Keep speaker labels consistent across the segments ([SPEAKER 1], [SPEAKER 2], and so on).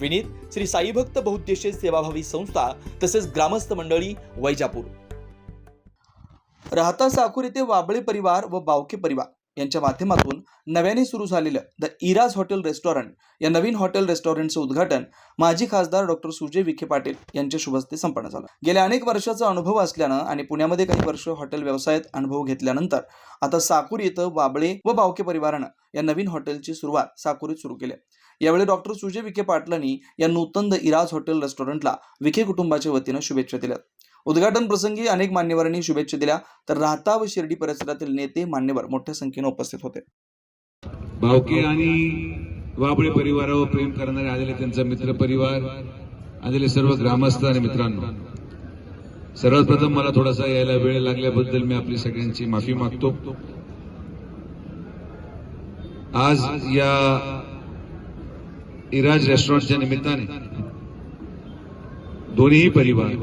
[SPEAKER 1] विनीत श्री साईभक्त बहुद्देशीय सेवाभावी संस्था तसेच ग्रामस्थ मंडळी वैजापूर. राहता साकूर येथे वाबळे परिवार व बावके परिवार यांच्या माध्यमातून नव्याने सुरू झालेलं द इराज हॉटेल रेस्टॉरंट या नवीन हॉटेल रेस्टॉरंटचं उद्घाटन माजी खासदार डॉक्टर सुजय विखे पाटील यांच्या शुभ हस्ते संपन्न झालं. गेल्या अनेक वर्षाचा अनुभव असल्यानं आणि पुण्यामध्ये काही वर्ष हॉटेल व्यवसायात अनुभव घेतल्यानंतर आता साकूर येथं वाबळे व बावके परिवारानं या नवीन हॉटेलची सुरुवात साकुरीत सुरू केली आहे. यावेळी डॉक्टर सुजय विखे पाटलांनी या नूतन द इराज हॉटेल रेस्टॉरंटला विखे कुटुंबाच्या वतीनं शुभेच्छा दिल्या. उद्घाटन प्रसंगी अनेक मान्यवरांनी शुभेच्छा दिल्या. तर राहता व शिर्डी परिसरातील नेते मान्यवर मोठ्या संख्येने उपस्थित होते.
[SPEAKER 2] भावके आणि वाबळे परिवारावर प्रेम करणारे आलेले त्यांचा मित्र परिवार आलेले सर्व ग्रामस्थ आणि मित्रांनो सर्वात प्रथम मला थोडासा यायला वेळ लागल्याबद्दल मी आपली सगळ्यांची माफी मागतो. आज या इराज रेस्टॉरंटच्या निमित्ताने. दोन्ही परिवार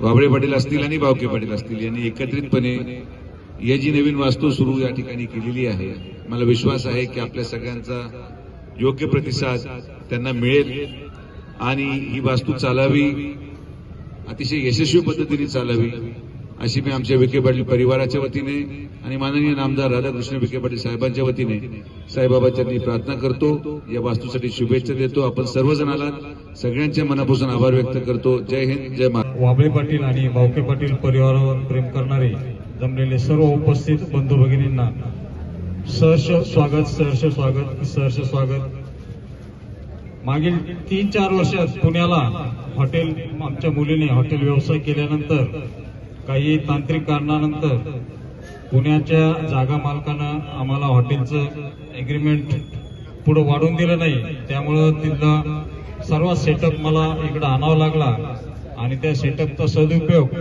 [SPEAKER 2] वाबळे पाटील असतील आणि बावके पाटील असतील यांनी एकत्रितपणे या जी नवीन वास्तू सुरू या ठिकाणी केलेली आहे. मला विश्वास आहे की आपल्या सगळ्यांचा योग्य प्रतिसाद त्यांना मिळेल आणि ही वास्तू चालावी अतिशय यशस्वी पद्धतीने चालावी. अशी मी आमच्या विखे पाटील परिवाराच्या वतीने आणि माननीय नामदार राधाकृष्ण विखे पाटील साहेबांच्या वतीने साईबाबांच्या मी प्रार्थना करतो. या वास्तूसाठी शुभेच्छा देतो. आपण सर्वजणाला सगळ्यांच्या मनापासून आभार व्यक्त करतो. जय हिंद जय महाराज
[SPEAKER 3] वाबळे पाटील आणि भावके पाटील परिवारावर प्रेम करणारे जमलेले सर्व उपस्थित बंधू भगिनींना सहर्ष स्वागत सहर्ष स्वागत सहर्ष स्वागत. मागील तीन चार वर्षात पुण्याला हॉटेल आमच्या मुलीने हॉटेल व्यवसाय केल्यानंतर काही तांत्रिक कारणानंतर पुण्याच्या जागा मालकानं आम्हाला हॉटेलचं एग्रीमेंट पुढे वाढवून दिलं नाही. त्यामुळं तिथला सर्व सेटअप मला इकडं आणावा लागला आणि त्या सेटअपचा सदुपयोग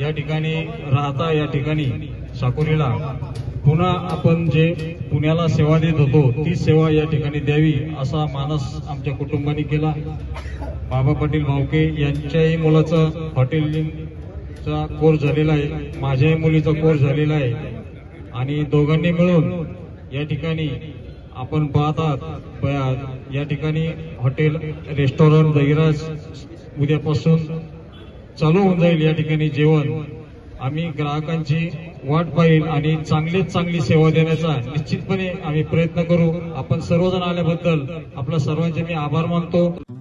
[SPEAKER 3] या ठिकाणी राहता या ठिकाणी साकोरीला पुन्हा आपण जे पुण्याला सेवा देत होतो ती सेवा या ठिकाणी द्यावी असा मानस आमच्या कुटुंबाने केला. बाबा पाटील भावके यांच्याही मुलाचा चा कोर्स झालेला आहे. माझ्याही मुलीचा कोर्स झालेला आहे. आणि दोघांनी मिळून या ठिकाणी आपण पाहतात या ठिकाणी हॉटेल रेस्टॉरंट दहिराज उद्यापासून चालू होऊन जाईल या ठिकाणी जेवण. आम्ही ग्राहकांची वाट पाहिल आणि चांगलीच चांगली सेवा देण्याचा निश्चितपणे आम्ही प्रयत्न करू. आपण सर्वजण आल्याबद्दल आपल्या सर्वांचे मी आभार मानतो.